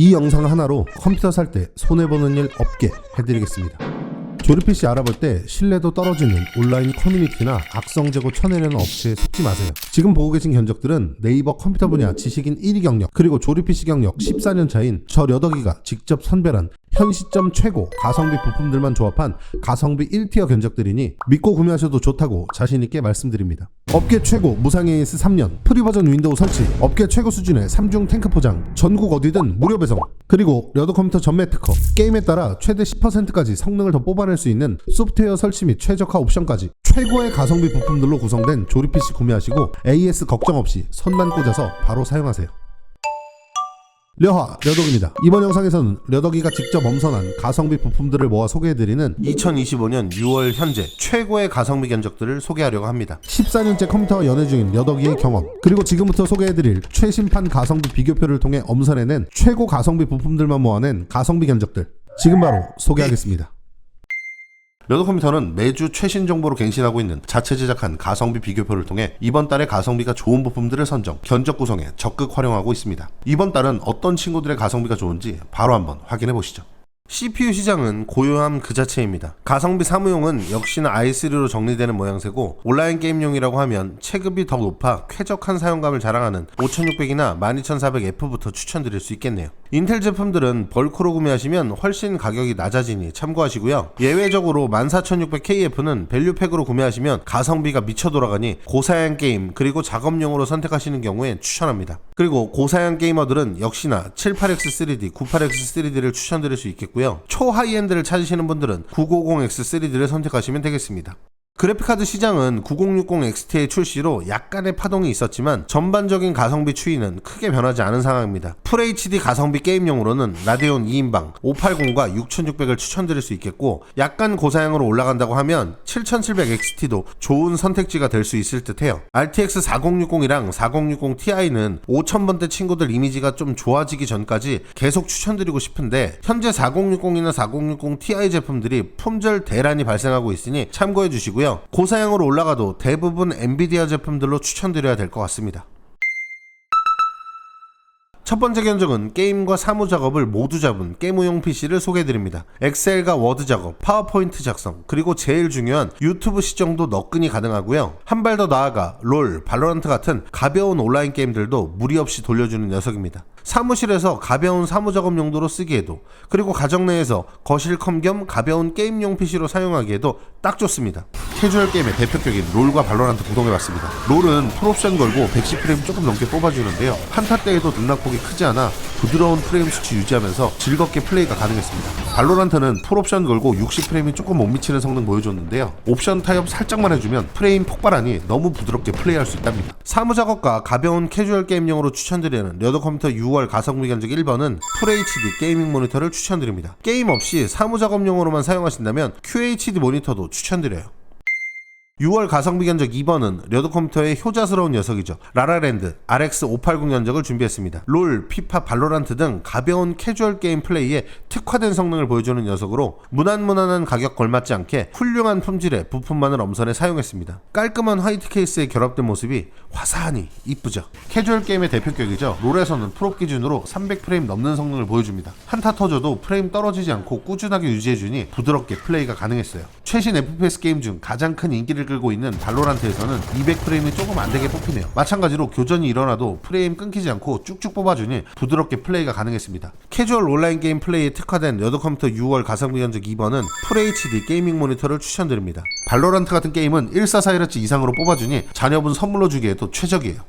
이 영상 하나로 컴퓨터 살 때 손해보는 일 없게 해드리겠습니다. 조립 PC 알아볼 때 신뢰도 떨어지는 온라인 커뮤니티나 악성 재고 쳐내려는 업체에 속지 마세요. 지금 보고 계신 견적들은 네이버 컴퓨터 분야 지식인 1위 경력 그리고 조립 PC 경력 14년 차인 저 려덕이가 직접 선별한 현 시점 최고 가성비 부품들만 조합한 가성비 1티어 견적들이니 믿고 구매하셔도 좋다고 자신있게 말씀드립니다. 업계 최고 무상 AS 3년, 프리 버전 윈도우 설치, 업계 최고 수준의 3중 탱크 포장, 전국 어디든 무료 배송, 그리고 려더 컴퓨터 전매 특허, 게임에 따라 최대 10%까지 성능을 더 뽑아낼 수 있는 소프트웨어 설치 및 최적화 옵션까지 최고의 가성비 부품들로 구성된 조립 PC 구매하시고 AS 걱정 없이 선만 꽂아서 바로 사용하세요. 려화 려덕입니다. 이번 영상에서는 려덕이가 직접 엄선한 가성비 부품들을 모아 소개해드리는 2025년 6월 현재 최고의 가성비 견적들을 소개하려고 합니다. 14년째 컴퓨터와 연애 중인 려덕이의 경험 그리고 지금부터 소개해드릴 최신판 가성비 비교표를 통해 엄선해낸 최고 가성비 부품들만 모아낸 가성비 견적들 지금 바로 소개하겠습니다. 러더 컴퓨터는 매주 최신 정보로 갱신하고 있는 자체 제작한 가성비 비교표를 통해 이번 달에 가성비가 좋은 부품들을 선정, 견적 구성에 적극 활용하고 있습니다. 이번 달은 어떤 친구들의 가성비가 좋은지 바로 한번 확인해 보시죠. CPU 시장은 고요함 그 자체입니다. 가성비 사무용은 역시나 i3로 정리되는 모양새고 온라인 게임용이라고 하면 체급이 더 높아 쾌적한 사용감을 자랑하는 5600이나 12400F부터 추천드릴 수 있겠네요. 인텔 제품들은 벌크로 구매하시면 훨씬 가격이 낮아지니 참고하시고요. 예외적으로 14600KF는 밸류팩으로 구매하시면 가성비가 미쳐 돌아가니 고사양 게임 그리고 작업용으로 선택하시는 경우에 추천합니다. 그리고 고사양 게이머들은 역시나 78X3D, 98X3D를 추천드릴 수 있겠고요. 초 하이엔드를 찾으시는 분들은 950X3D를 선택하시면 되겠습니다. 그래픽카드 시장은 9060 XT의 출시로 약간의 파동이 있었지만 전반적인 가성비 추이는 크게 변하지 않은 상황입니다. FHD 가성비 게임용으로는 라데온 2인방 580과 6600을 추천드릴 수 있겠고 약간 고사양으로 올라간다고 하면 7700 XT도 좋은 선택지가 될 수 있을 듯해요. RTX 4060이랑 4060 Ti는 5000번대 친구들 이미지가 좀 좋아지기 전까지 계속 추천드리고 싶은데 현재 4060이나 4060 Ti 제품들이 품절 대란이 발생하고 있으니 참고해 주시고요. 고사양으로 올라가도 대부분 엔비디아 제품들로 추천드려야 될 것 같습니다. 첫 번째 견적은 게임과 사무 작업을 모두 잡은 게임용 PC를 소개해드립니다. 엑셀과 워드 작업, 파워포인트 작성, 그리고 제일 중요한 유튜브 시청도 너끈히 가능하고요. 한 발 더 나아가 롤, 발로란트 같은 가벼운 온라인 게임들도 무리 없이 돌려주는 녀석입니다. 사무실에서 가벼운 사무 작업 용도로 쓰기에도 그리고 가정 내에서 거실컴 겸 가벼운 게임용 PC로 사용하기에도 딱 좋습니다. 캐주얼 게임의 대표격인 롤과 발로란트 구동해봤습니다. 롤은 풀옵션 걸고 110프레임 조금 넘게 뽑아주는데요. 한타 때에도 등락폭이 크지 않아 부드러운 프레임 수치 유지하면서 즐겁게 플레이가 가능했습니다. 발로란트는 풀옵션 걸고 60프레임이 조금 못 미치는 성능 보여줬는데요. 옵션 타협 살짝만 해주면 프레임 폭발하니 너무 부드럽게 플레이할 수 있답니다. 사무 작업과 가벼운 캐주얼 게임용으로 추천드리는 려더 컴퓨터 6월 가성비 견적 1번은 FHD 게이밍 모니터를 추천드립니다. 게임 없이 사무 작업용으로만 사용하신다면 QHD 모니터도 추천드려요. 6월 가성비 견적 2번은 려드 컴퓨터의 효자스러운 녀석이죠. 라라랜드 RX 580 견적을 준비했습니다. 롤, 피파, 발로란트 등 가벼운 캐주얼 게임 플레이에 특화된 성능을 보여주는 녀석으로 무난무난한 가격 걸맞지 않게 훌륭한 품질의 부품만을 엄선해 사용했습니다. 깔끔한 화이트 케이스에 결합된 모습이 화사하니 이쁘죠. 캐주얼 게임의 대표격이죠. 롤에서는 프로 기준으로 300프레임 넘는 성능을 보여줍니다. 한타 터져도 프레임 떨어지지 않고 꾸준하게 유지해주니 부드럽게 플레이가 가능했어요. 최신 FPS 게임 중 가장 큰 인기를 끌고 있는 발로란트에서는 200프레임이 조금 안 되게 뽑히네요. 마찬가지로 교전이 일어나도 프레임 끊기지 않고 쭉쭉 뽑아주니 부드럽게 플레이가 가능했습니다. 캐주얼 온라인 게임 플레이에 특화된 여드 컴퓨터 6월 가성비 견적 2번은 FHD 게이밍 모니터를 추천드립니다. 발로란트 같은 게임은 144Hz 이상으로 뽑아주니 자녀분 선물로 주기에도 최적이에요.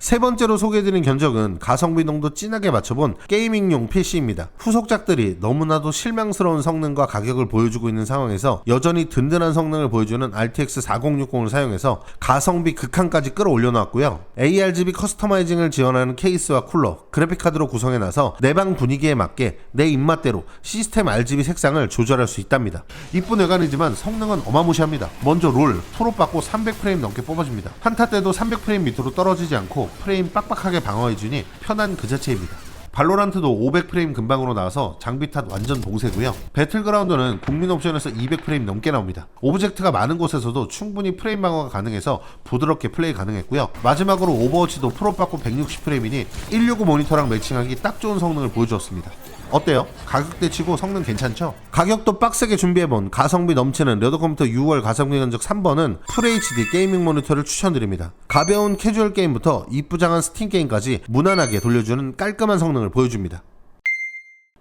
세 번째로 소개해드린 견적은 가성비 농도 진하게 맞춰본 게이밍용 PC입니다. 후속작들이 너무나도 실망스러운 성능과 가격을 보여주고 있는 상황에서 여전히 든든한 성능을 보여주는 RTX 4060을 사용해서 가성비 극한까지 끌어올려 놨고요. ARGB 커스터마이징을 지원하는 케이스와 쿨러, 그래픽카드로 구성해놔서 내 방 분위기에 맞게 내 입맛대로 시스템 RGB 색상을 조절할 수 있답니다. 이쁜 외관이지만 성능은 어마무시합니다. 먼저 롤, 프로 받고 300프레임 넘게 뽑아줍니다. 한타 때도 300프레임 밑으로 떨어지지 않고 프레임 빡빡하게 방어해주니 편한 그 자체입니다. 발로란트도 500프레임 근방으로 나와서 장비 탓 완전 봉쇄고요. 배틀그라운드는 국민 옵션에서 200프레임 넘게 나옵니다. 오브젝트가 많은 곳에서도 충분히 프레임 방어가 가능해서 부드럽게 플레이 가능했고요. 마지막으로 오버워치도 프로 받고 160프레임이니 165 모니터랑 매칭하기 딱 좋은 성능을 보여주었습니다. 어때요? 가격대 치고 성능 괜찮죠? 가격도 빡세게 준비해본 가성비 넘치는 레더컴퓨터 6월 가성비 견적 3번은 FHD 게이밍 모니터를 추천드립니다. 가벼운 캐주얼 게임부터 이쁘장한 스팀 게임까지 무난하게 돌려주는 깔끔한 성능을 보여줍니다.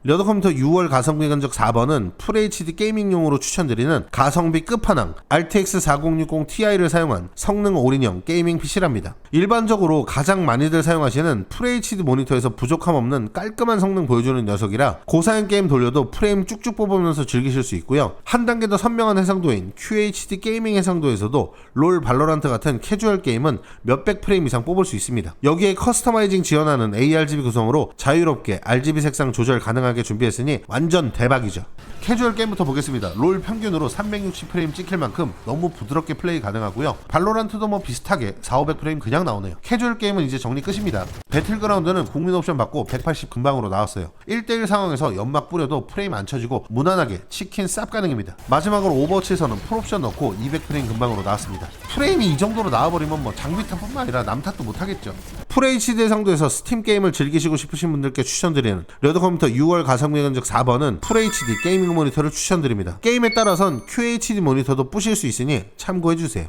레더컴퓨터 6월 가성비 견적 4번은 FHD 게이밍용으로 추천드리는 가성비 끝판왕 RTX 4060 Ti를 사용한 성능 올인형 게이밍 PC랍니다. 일반적으로 가장 많이들 사용하시는 FHD 모니터에서 부족함 없는 깔끔한 성능 보여주는 녀석이라 고사양 게임 돌려도 프레임 쭉쭉 뽑으면서 즐기실 수 있고요. 한 단계 더 선명한 해상도인 QHD 게이밍 해상도에서도 롤 발로란트 같은 캐주얼 게임은 몇백 프레임 이상 뽑을 수 있습니다. 여기에 커스터마이징 지원하는 ARGB 구성으로 자유롭게 RGB 색상 조절 가능 하게 준비했으니 완전 대박이죠. 캐주얼 게임부터 보겠습니다. 롤 평균으로 360프레임 찍힐 만큼 너무 부드럽게 플레이 가능하고요. 발로란트도 뭐 비슷하게 4, 500프레임 그냥 나오네요. 캐주얼 게임은 이제 정리 끝입니다. 배틀그라운드는 국민 옵션 받고 180 금방으로 나왔어요. 1대1 상황에서 연막 뿌려도 프레임 안 쳐지고 무난하게 치킨 쌉 가능입니다. 마지막으로 오버워치에서는 풀옵션 넣고 200프레임 금방으로 나왔습니다. 프레임이 이 정도로 나와버리면 뭐 장비 탓뿐만 아니라 남 탓도 못하겠죠. FHD 상도에서 스팀 게임을 즐기시고 싶으신 분들께 추천드리는 레드컴퓨터 6월 가성비 견적 4번은 FHD 게이밍 모니터를 추천드립니다. 게임에 따라선 QHD 모니터도 뿌실 수 있으니 참고해주세요.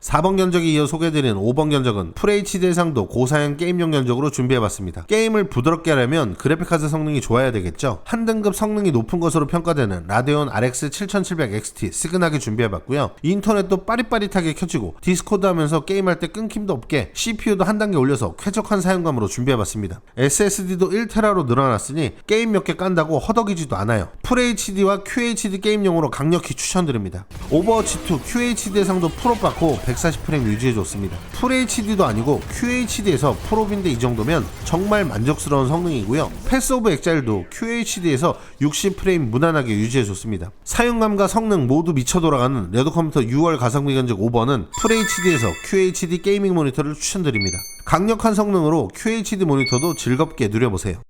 4번 견적에 이어 소개드린 5번 견적은 FHD 해상도 고사양 게임용 견적으로 준비해봤습니다. 게임을 부드럽게 하려면 그래픽카드 성능이 좋아야 되겠죠. 한 등급 성능이 높은 것으로 평가되는 라데온 RX 7700XT 스근하게 준비해봤고요. 인터넷도 빠릿빠릿하게 켜지고 디스코드 하면서 게임할 때 끊김도 없게 CPU도 한 단계 올려서 쾌적한 사용감으로 준비해봤습니다. SSD도 1테라로 늘어났으니 게임 몇 개 깐다고 허덕이지도 않아요. FHD와 QHD 게임용으로 강력히 추천드립니다. 오버워치2 QHD 해상도 프로 받고 140프레임 유지해줬습니다. FHD도 아니고 QHD에서 프로인데 이 정도면 정말 만족스러운 성능이고요. 패스 오브 엑자일도 QHD에서 60프레임 무난하게 유지해줬습니다. 사용감과 성능 모두 미쳐 돌아가는 레드컴퓨터 6월 가성비 견적 5번은 FHD에서 QHD 게이밍 모니터를 추천드립니다. 강력한 성능으로 QHD 모니터도 즐겁게 누려보세요.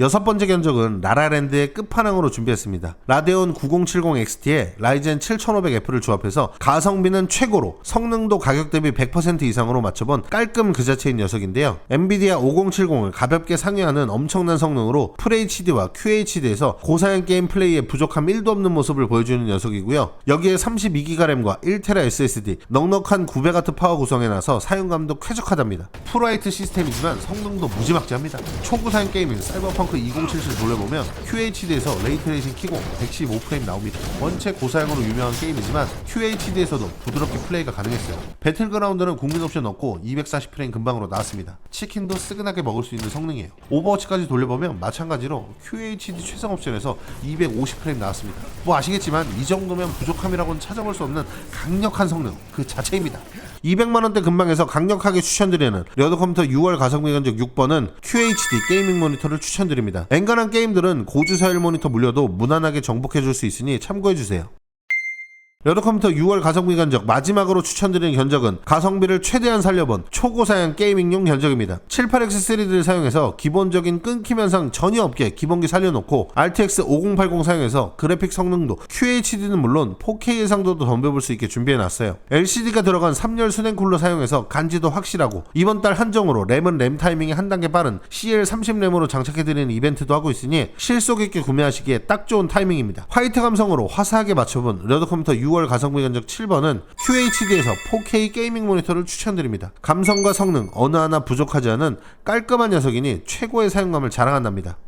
여섯 번째 견적은 라라랜드의 끝판왕으로 준비했습니다. 라데온 9070XT에 라이젠 7500F를 조합해서 가성비는 최고로 성능도 가격 대비 100% 이상으로 맞춰본 깔끔 그 자체인 녀석인데요. 엔비디아 5070을 가볍게 상회하는 엄청난 성능으로 FHD와 QHD에서 고사양 게임 플레이에 부족함 1도 없는 모습을 보여주는 녀석이고요. 여기에 32기가 램과 1테라 SSD, 넉넉한 900W 파워 구성해놔서 사용감도 쾌적하답니다. 프라이트 시스템이지만 성능도 무지막지합니다. 초고사양 게임인 사이버펑 크 2077 돌려보면 QHD에서 레이트레이싱 키고 115프레임 나옵니다. 원체 고사양으로 유명한 게임이지만 QHD에서도 부드럽게 플레이가 가능했어요. 배틀그라운드는 국민 옵션 넣고 240프레임 금방으로 나왔습니다. 치킨도 쓰근하게 먹을 수 있는 성능이에요. 오버워치까지 돌려보면 마찬가지로 QHD 최상 옵션에서 250프레임 나왔습니다. 뭐 아시겠지만 이 정도면 부족함이라고는 찾아볼 수 없는 강력한 성능 그 자체입니다. 200만 원대 근방에서 강력하게 추천드리는 레더컴퓨터 6월 가성비 견적 6번은 QHD 게이밍 모니터를 추천드립니다. 엔간한 게임들은 고주사일 모니터 물려도 무난하게 정복해줄 수 있으니 참고해주세요. 레더컴퓨터 6월 가성비 견적 마지막으로 추천드리는 견적은 가성비를 최대한 살려본 초고사양 게이밍용 견적입니다. 78X3를 사용해서 기본적인 끊김 현상 전혀 없게 기본기 살려놓고 RTX 5080 사용해서 그래픽 성능도 QHD는 물론 4K 해상도도 덤벼볼 수 있게 준비해놨어요. LCD가 들어간 3열 수냉 쿨러 사용해서 간지도 확실하고 이번 달 한정으로 램은 램 타이밍이 한 단계 빠른 CL30 램으로 장착해드리는 이벤트도 하고 있으니 실속 있게 구매하시기에 딱 좋은 타이밍입니다. 화이트 감성으로 화사하게 맞춰본 레더컴퓨터 6월 가성비 견적 7번은 QHD에서 4K 게이밍 모니터를 추천드립니다. 감성과 성능 어느 하나 부족하지 않은 깔끔한 녀석이니 최고의 사용감을 자랑한답니다.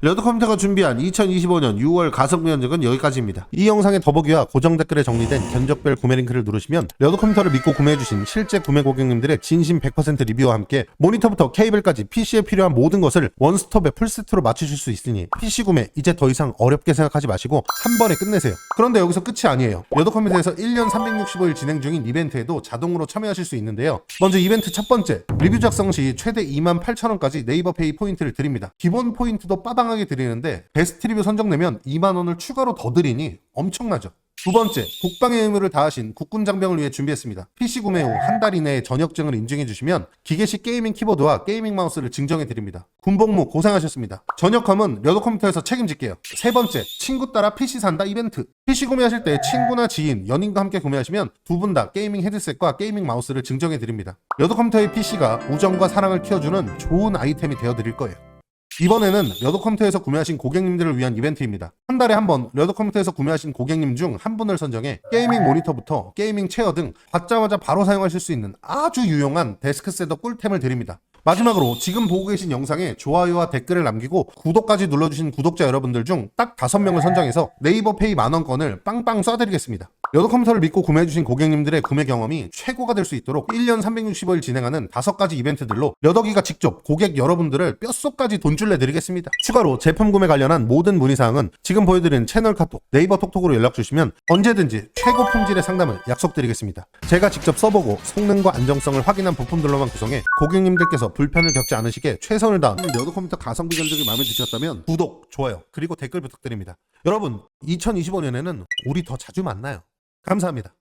레드컴퓨터가 준비한 2025년 6월 가성비 견적은 여기까지입니다. 이 영상의 더보기와 고정 댓글에 정리된 견적별 구매 링크를 누르시면 레드컴퓨터를 믿고 구매해주신 실제 구매 고객님들의 진심 100% 리뷰와 함께 모니터부터 케이블까지 PC에 필요한 모든 것을 원스톱에 풀세트로 맞추실 수 있으니 PC 구매 이제 더 이상 어렵게 생각하지 마시고 한 번에 끝내세요. 그런데 여기서 끝이 아니에요. 레드컴퓨터에서 1년 365일 진행 중인 이벤트에도 자동으로 참여하실 수 있는데요. 먼저 이벤트 첫 번째, 리뷰 작성 시 최대 28,000원까지 네이버 페이 포인트를 드립니다. 기본 포인트도 빠방 하게 드리는데 베스트 리뷰 선정되면 2만 원을 추가로 더 드리니 엄청나죠. 두 번째, 국방의 의무를 다하신 국군 장병을 위해 준비했습니다. PC 구매 후 한 달 이내에 전역증을 인증해 주시면 기계식 게이밍 키보드와 게이밍 마우스를 증정해 드립니다. 군복무 고생하셨습니다. 전역함은 여도 컴퓨터에서 책임질게요. 세 번째, 친구 따라 PC 산다 이벤트. PC 구매하실 때 친구나 지인, 연인과 함께 구매하시면 두 분 다 게이밍 헤드셋과 게이밍 마우스를 증정해 드립니다. 여도 컴퓨터의 PC가 우정과 사랑을 키워주는 좋은 아이템이 되어 드릴 거예요. 이번에는 러드 컴퓨터에서 구매하신 고객님들을 위한 이벤트입니다. 한 달에 한번 러드 컴퓨터에서 구매하신 고객님 중 한 분을 선정해 게이밍 모니터부터 게이밍 체어 등 받자마자 바로 사용하실 수 있는 아주 유용한 데스크 셋업 꿀템을 드립니다. 마지막으로 지금 보고 계신 영상에 좋아요와 댓글을 남기고 구독까지 눌러주신 구독자 여러분들 중딱 다섯 명을 선정해서 네이버 페이 만원권을 빵빵 쏴드리겠습니다. 여도 컴퓨터를 믿고 구매해주신 고객님들의 구매 경험이 최고가 될 수 있도록 1년 365일 진행하는 다섯 가지 이벤트들로 여덕이가 직접 고객 여러분들을 뼛속까지 돈줄 내드리겠습니다. 추가로 제품 구매 관련한 모든 문의사항은 지금 보여드리는 채널 카톡, 네이버 톡톡으로 연락주시면 언제든지 최고 품질의 상담을 약속드리겠습니다. 제가 직접 써보고 성능과 안정성을 확인한 부품들로만 구성해 고객님들께서 불편을 겪지 않으시게 최선을 다한 여도 컴퓨터 가성비 견적이 마음에 드셨다면 구독, 좋아요, 그리고 댓글 부탁드립니다. 여러분, 2025년에는 우리 더 자주 만나요. 감사합니다.